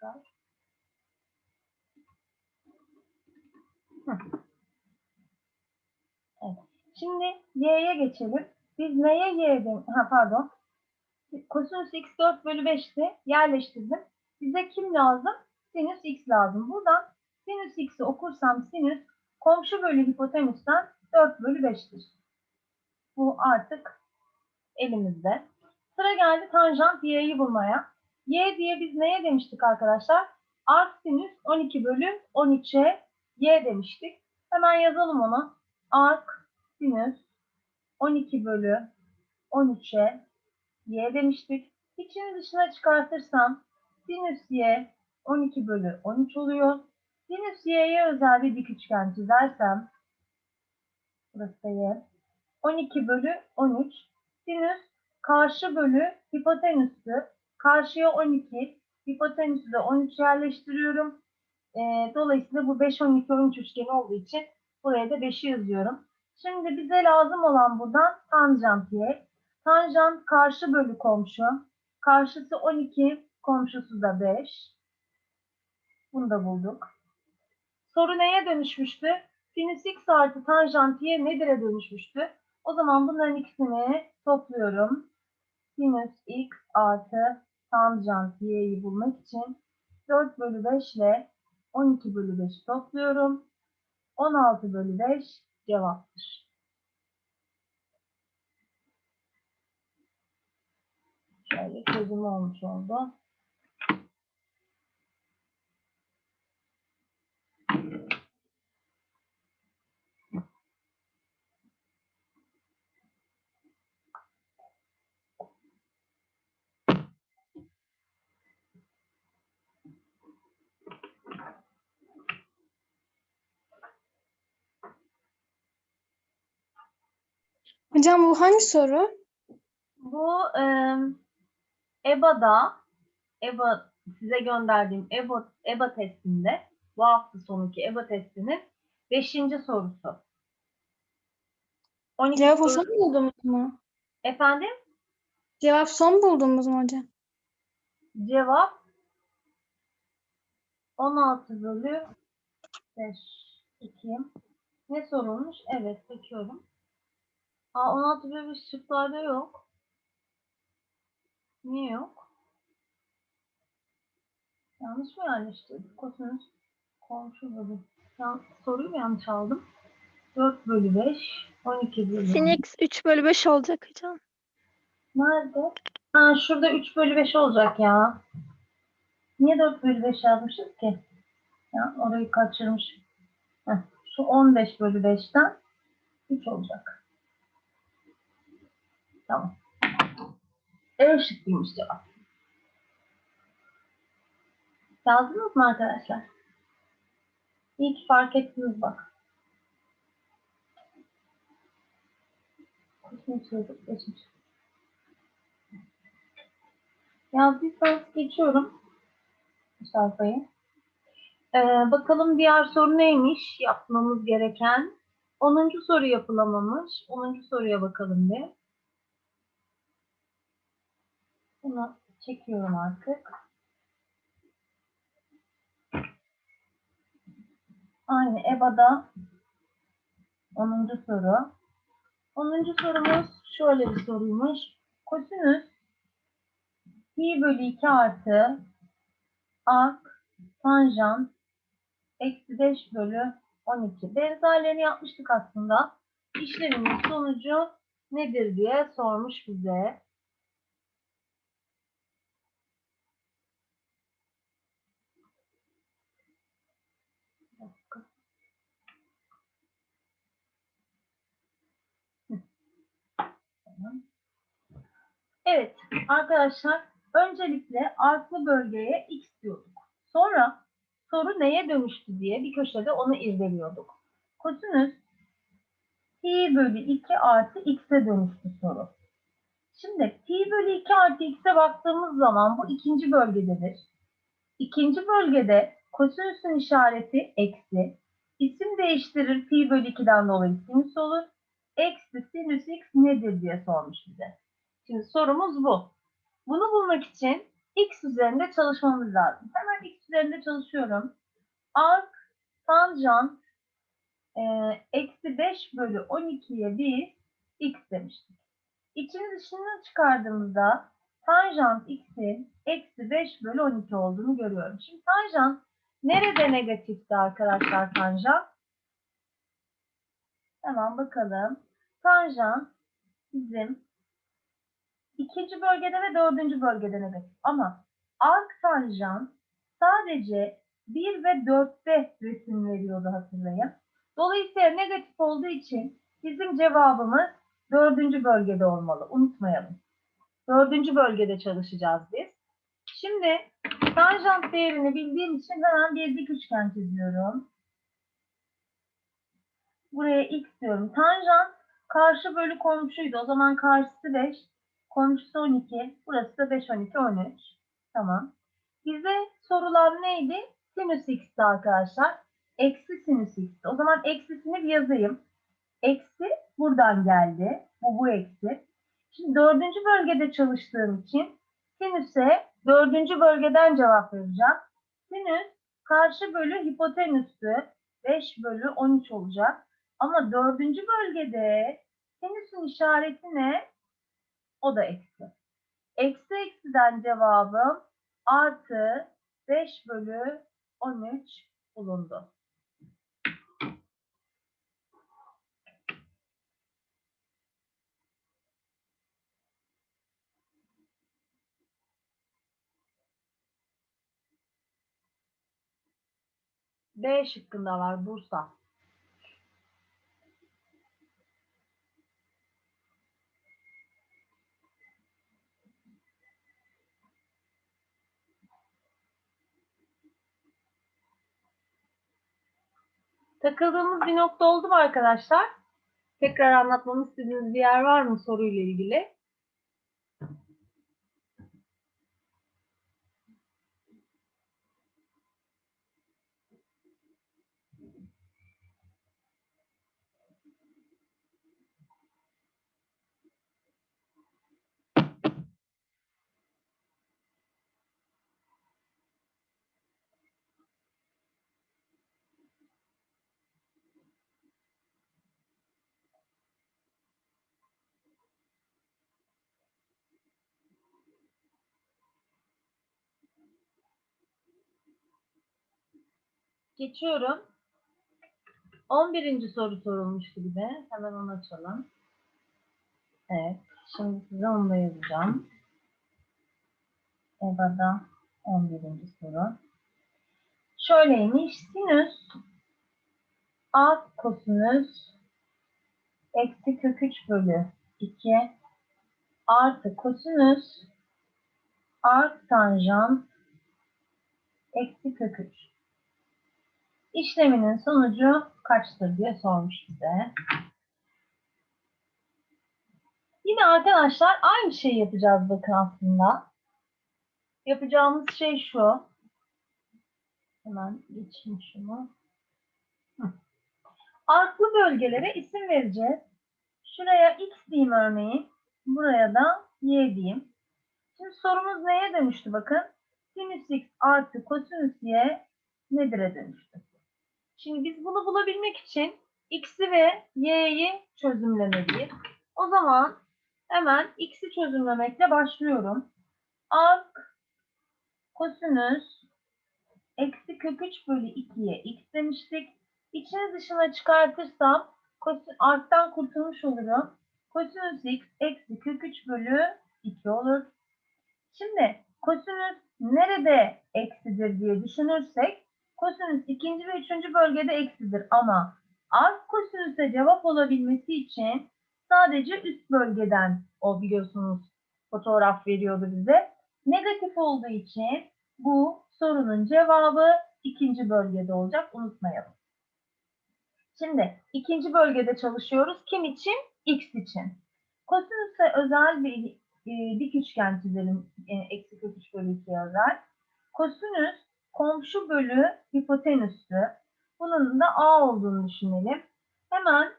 tekrar. Evet. Şimdi y'ye geçelim. Biz neye y? Ha pardon. Kosinüs x 4 bölü 5'ti. Yerleştirdim. Bize kim lazım? Sinüs x lazım. Buradan sinüs x'i okursam sinüs komşu bölü hipotenüsten 4 bölü 5'tir. Bu artık elimizde. Sıra geldi tanjant y'yi bulmaya. Y diye biz neye demiştik arkadaşlar? Arc sinüs 12 bölü 13'e y demiştik. Hemen yazalım onu. Arc sinüs 12 bölü 13'e y demiştik. İçini dışına çıkartırsam sinüs y 12 bölü 13 oluyor. Sinüs y'ye özel bir dik üçgen çizersem burası da y. 12 bölü 13 sinüs karşı bölü hipotenüsü karşıya 12 hipotenüsü de 13 yerleştiriyorum. Ee, dolayısıyla bu 5 12 13 üçgeni olduğu için buraya da 5'i yazıyorum. Şimdi bize lazım olan buradan tanjant y. Tanjant karşı bölü komşu. Karşısı 12, komşusu da 5. Bunu da bulduk. Soru neye dönüşmüştü? Sinüs x artı tanjant y nedir'e dönüşmüştü? O zaman bunların ikisini topluyorum. Sinüs x artı tanjant y'yi bulmak için 4 bölü 5 ile 12 bölü 5 topluyorum. 16 bölü 5 cevaptır. Şöyle çözüm olmuş oldu. Hocam bu hangi soru? Bu e, EBA'da EBA size gönderdiğim EBA, EBA testinde bu hafta sonunki EBA testinin 5. sorusu. 12 Cevap son buldunuz mu? Efendim? Cevap son buldunuz mu hocam? Cevap 16 bölü 5. Bakayım. Ne sorulmuş? Evet, bakıyorum. Aa, 16 bölü 5 şıklarda yok. Niye yok? Yanlış mı yerleştirdik? Kosinüs komşu bölü. Ya, soruyu mu yanlış aldım? 4 bölü 5, 12 bölü Sin x 3 bölü 5 olacak hocam. Nerede? Ha şurada 3 bölü 5 olacak ya. Niye 4 bölü 5 yazmışız ki? Ya orayı kaçırmış. Heh, şu 15 bölü 5'ten 3 olacak. Tamam. E şıkkıymış cevap. Yazdınız mı arkadaşlar? İyi ki fark ettiniz bak. Kosinüs yazıp geçmiş. Yazdıysanız geçiyorum bu sayfayı. Ee, bakalım diğer soru neymiş yapmamız gereken. 10. soru yapılamamış. 10. soruya bakalım bir. Bunu çekiyorum artık. Aynı EBA'da 10. soru. 10. sorumuz şöyle bir soruymuş. Kosinüs pi bölü 2 artı ak tanjant eksi 5 bölü 12. Benzerlerini yapmıştık aslında. İşlemimin sonucu nedir diye sormuş bize. Evet arkadaşlar öncelikle artlı bölgeye x diyorduk. Sonra soru neye dönüştü diye bir köşede onu irdeliyorduk. Kosinüs pi bölü 2 artı x'e dönüştü soru. Şimdi pi bölü 2 artı x'e baktığımız zaman bu ikinci bölgededir. İkinci bölgede kosinüsün işareti eksi. İsim değiştirir pi bölü 2'den dolayı sinüs olur. Eksi sinüs x nedir diye sormuş bize. Şimdi sorumuz bu. Bunu bulmak için x üzerinde çalışmamız lazım. Hemen x üzerinde çalışıyorum. Arc tanjant e, eksi 5 bölü 12'ye biz x demiştik. İçini dışını çıkardığımızda tanjant x'in eksi 5 bölü 12 olduğunu görüyorum. Şimdi tanjant nerede negatifti arkadaşlar tanjant? Hemen bakalım. Tanjant bizim ikinci bölgede ve dördüncü bölgede negatif. Ama arc tanjant sadece 1 ve 4'te resim veriyordu hatırlayın. Dolayısıyla negatif olduğu için bizim cevabımız dördüncü bölgede olmalı. Unutmayalım. Dördüncü bölgede çalışacağız biz. Şimdi tanjant değerini bildiğim için hemen bir dik üçgen çiziyorum. Buraya x diyorum. Tanjant karşı bölü komşuydu. O zaman karşısı 5. Komşusu 12. Burası da 5, 12, 13. Tamam. Bize sorulan neydi? Sinüs x'ti arkadaşlar. Eksi sinüs x'ti. O zaman eksisini bir yazayım. Eksi buradan geldi. Bu bu eksi. Şimdi dördüncü bölgede çalıştığım için sinüse dördüncü bölgeden cevap vereceğim. Sinüs karşı bölü hipotenüsü 5 bölü 13 olacak. Ama dördüncü bölgede sinüsün işareti ne? O da eksi. Eksi eksiden cevabım artı 5 bölü 13 bulundu. B şıkkında var Bursa. Takıldığımız bir nokta oldu mu arkadaşlar? Tekrar anlatmamı istediğiniz bir yer var mı soruyla ilgili? Geçiyorum. 11. soru sorulmuştu bir de. Hemen onu açalım. Evet. Şimdi size onu da yazacağım. EBA'da 11. soru. Şöyleymiş. Sinüs A kosinüs eksi kök 3 bölü 2 artı kosinüs art tanjant eksi kök 3. İşleminin sonucu kaçtır diye sormuş bize. Yine arkadaşlar aynı şeyi yapacağız bakın aslında. Yapacağımız şey şu. Hemen geçeyim şunu. Hı. Arklı bölgelere isim vereceğiz. Şuraya x diyeyim örneğin. Buraya da y diyeyim. Şimdi sorumuz neye dönüştü bakın. Sinüs x artı kosinüs y nedir'e dönüştü. Şimdi biz bunu bulabilmek için x'i ve y'yi çözümlemeliyiz. O zaman hemen x'i çözümlemekle başlıyorum. Arc kosinüs eksi kök 3 bölü 2'ye x demiştik. İçini dışına çıkartırsam arc'tan kurtulmuş olurum. Kosinüs x eksi kök 3 bölü 2 olur. Şimdi kosinüs nerede eksidir diye düşünürsek kosinüs ikinci ve üçüncü bölgede eksidir ama arc kosinüse cevap olabilmesi için sadece üst bölgeden o biliyorsunuz fotoğraf veriyordu bize. Negatif olduğu için bu sorunun cevabı ikinci bölgede olacak unutmayalım. Şimdi ikinci bölgede çalışıyoruz. Kim için? X için. Kosinüse özel bir e, dik üçgen çizelim. E, eksi kök 3 bölü 2'ye özel. Kosinüs komşu bölü hipotenüsü. Bunun da A olduğunu düşünelim. Hemen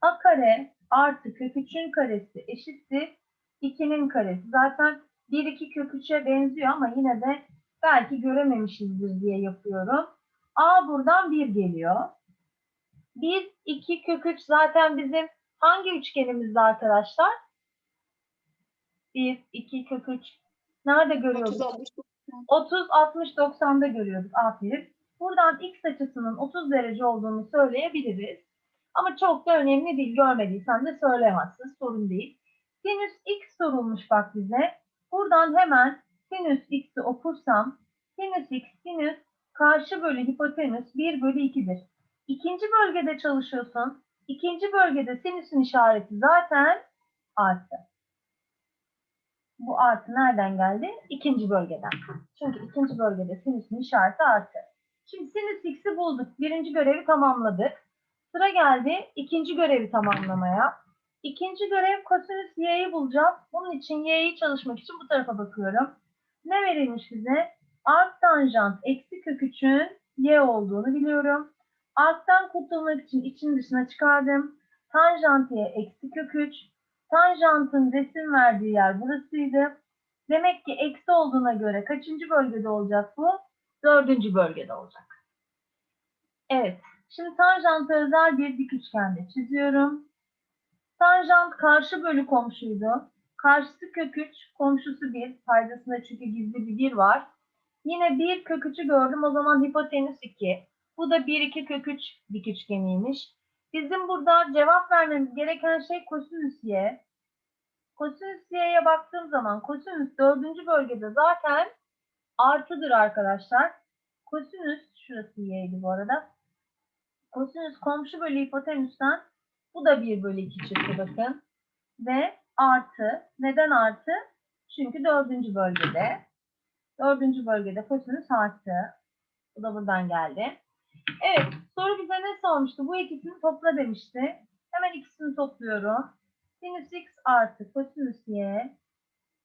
A kare artı kök 3'ün karesi eşittir 2'nin karesi. Zaten 1 2 kök 3'e benziyor ama yine de belki görememişizdir diye yapıyorum. A buradan 1 geliyor. 1 2 kök 3 zaten bizim hangi üçgenimizde arkadaşlar? 1 2 kök 3 nerede görüyorduk? 30, 60, 90'da görüyorduk. Aferin. Buradan x açısının 30 derece olduğunu söyleyebiliriz. Ama çok da önemli değil. Görmediysen de söyleyemezsin. Sorun değil. Sinüs x sorulmuş bak bize. Buradan hemen sinüs x'i okursam sinüs x sinüs karşı bölü hipotenüs 1 bölü 2'dir. İkinci bölgede çalışıyorsun. İkinci bölgede sinüsün işareti zaten artı. Bu artı nereden geldi? İkinci bölgeden. Çünkü ikinci bölgede sinüsün işareti artı. Şimdi sinüs x'i bulduk. Birinci görevi tamamladık. Sıra geldi ikinci görevi tamamlamaya. İkinci görev kosinüs y'yi bulacağız. Bunun için y'yi çalışmak için bu tarafa bakıyorum. Ne verilmiş bize? Arc tanjant eksi kök 3'ün y olduğunu biliyorum. Arc'tan kurtulmak için için dışına çıkardım. Tanjant y eksi kök 3. Tanjantın resim verdiği yer burasıydı. Demek ki eksi olduğuna göre kaçıncı bölgede olacak bu? Dördüncü bölgede olacak. Evet. Şimdi tanjantı özel bir dik üçgende çiziyorum. Tanjant karşı bölü komşuydu. Karşısı kök 3, komşusu 1. Paydasında çünkü gizli bir 1 var. Yine 1 kök 3'ü gördüm. O zaman hipotenüs 2. Bu da 1 2 kök 3 dik üçgeniymiş. Bizim burada cevap vermemiz gereken şey kosinüs y. Kosinüs y'ye baktığım zaman kosinüs dördüncü bölgede zaten artıdır arkadaşlar. Kosinüs şurası y'ydi bu arada. Kosinüs komşu bölü hipotenüsten bu da 1 bölü 2 çıktı bakın. Ve artı. Neden artı? Çünkü dördüncü bölgede. Dördüncü bölgede kosinüs artı. Bu da buradan geldi. Evet, soru bize ne sormuştu? Bu ikisini topla demişti. Hemen ikisini topluyorum. Sinüs x artı kosinüs y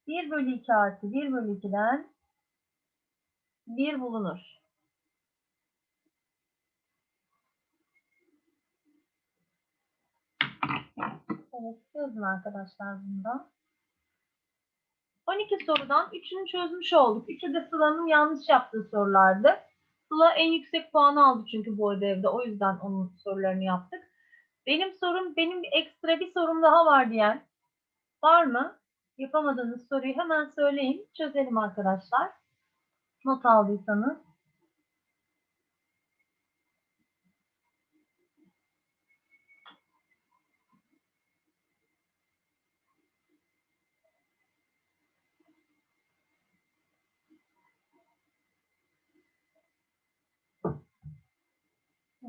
1 bölü 2 artı 1 bölü 2'den 1 bulunur. Evet, yazın arkadaşlar bunda. 12 sorudan 3'ünü çözmüş olduk. 3'ü de Sıla'nın yanlış yaptığı sorulardı. Sıla en yüksek puanı aldı çünkü bu ödevde. O yüzden onun sorularını yaptık. Benim sorum, benim ekstra bir sorum daha var diyen var mı? Yapamadığınız soruyu hemen söyleyin. Çözelim arkadaşlar. Not aldıysanız.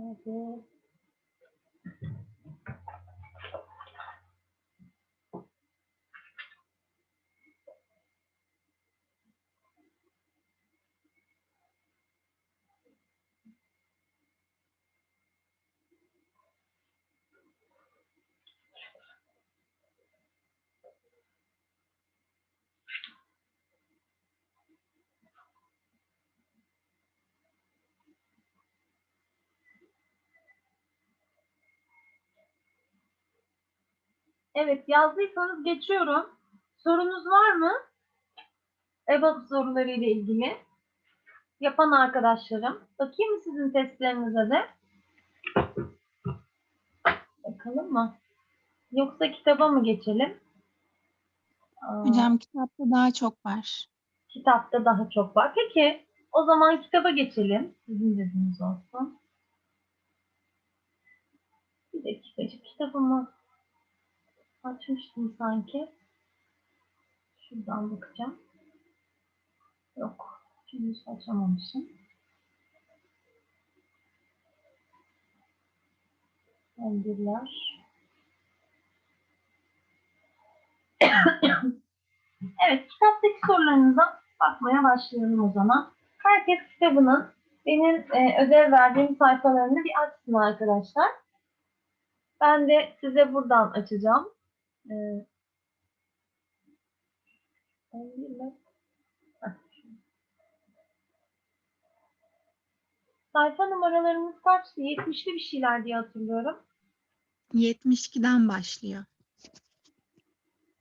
Evet. Evet yazdıysanız geçiyorum. Sorunuz var mı? EBAB soruları ile ilgili. Yapan arkadaşlarım. Bakayım mı sizin testlerinize de? Bakalım mı? Yoksa kitaba mı geçelim? Hocam kitapta daha çok var. Kitapta daha çok var. Peki o zaman kitaba geçelim. Sizin dediğiniz olsun. Bir dakikacık kitabımı açmıştım sanki. Şuradan bakacağım. Yok. Henüz açamamışım. Endürler. evet, kitaptaki sorularınıza bakmaya başlayalım o zaman. Herkes kitabının benim e, ödev verdiğim sayfalarını bir açsın arkadaşlar. Ben de size buradan açacağım. E, şöyle. Sayfa numaralarımız kaçtı? 70'li bir şeyler diye hatırlıyorum. 72'den başlıyor.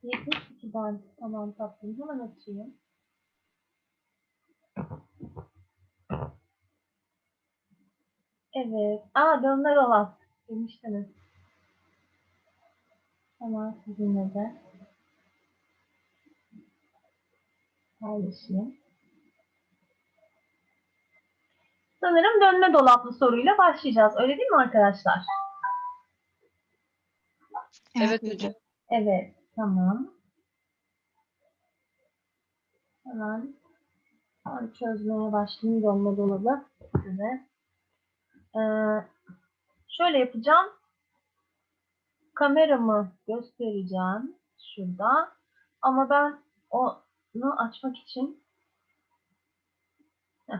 72'den tamam tatlım. Hemen açayım. Evet. Aa dönme dolap demiştiniz. Hemen sizinle de paylaşayım. Sanırım dönme dolaplı soruyla başlayacağız. Öyle değil mi arkadaşlar? Evet hocam. Evet, tamam. Hemen çözmeye başlayayım dönme dolabı. size. Ee, şöyle yapacağım. Kameramı göstereceğim şurada. Ama ben onu açmak için Heh,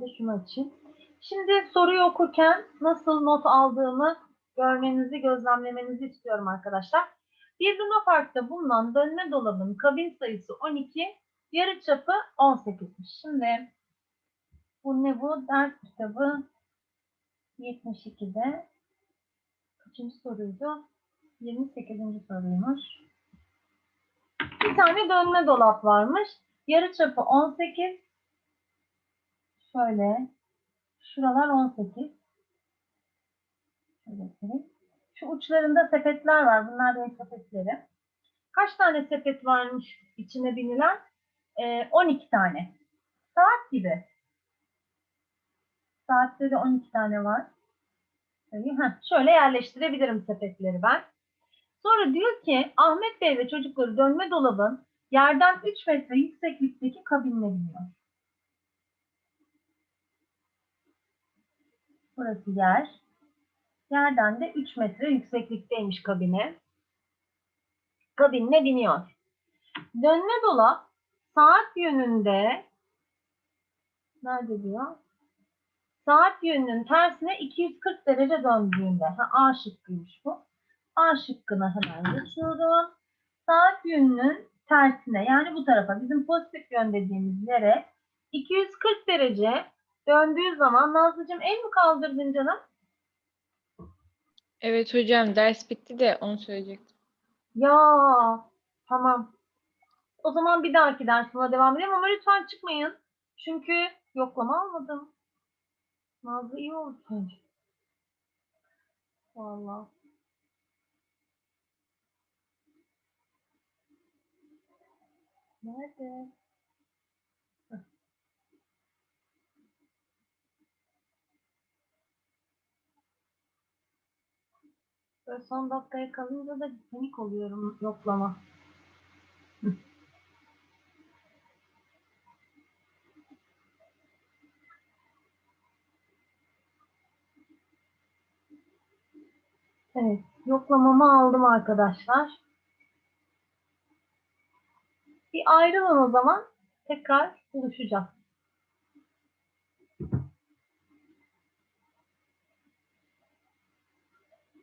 de şunu açayım. Şimdi soruyu okurken nasıl not aldığımı görmenizi, gözlemlemenizi istiyorum arkadaşlar. Bir Luna Park'ta bulunan dönme dolabın kabin sayısı 12, yarıçapı 18'miş. Şimdi bu ne bu? Ders kitabı 72'de kaçıncı soruydu? 28. soruymuş. Bir tane dönme dolap varmış. Yarıçapı 18. Şöyle. Şuralar 18. Şöyle. Şu uçlarında sepetler var. Bunlar benim sepetlerim. Kaç tane sepet varmış içine binilen? Ee, 12 tane. Saat gibi. Saatte de 12 tane var. Heh, şöyle yerleştirebilirim sepetleri ben. Sonra diyor ki Ahmet Bey ve çocukları dönme dolabın yerden 3 metre yükseklikteki kabinine biniyor. Burası yer. Yerden de 3 metre yükseklikteymiş kabine. Kabinine biniyor. Dönme dolap saat yönünde nerede diyor? Saat yönünün tersine 240 derece döndüğünde. Ha, A şıkkıymış bu. A şıkkına hemen geçiyorum. Saat yönünün tersine yani bu tarafa bizim pozitif yön dediğimiz yere 240 derece döndüğü zaman Nazlıcığım el mi kaldırdın canım? Evet hocam ders bitti de onu söyleyecektim. Ya tamam. O zaman bir dahaki dersime devam edelim ama lütfen çıkmayın. Çünkü yoklama almadım. Nazlı iyi olsun. Vallahi. Nerede? Böyle son dakikaya kalınca da panik oluyorum yoklama. Evet, yoklamamı aldım arkadaşlar. Bir ayrılın o zaman. Tekrar buluşacağız.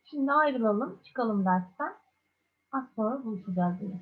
Şimdi ayrılalım, çıkalım dersten. Az sonra buluşacağız yine.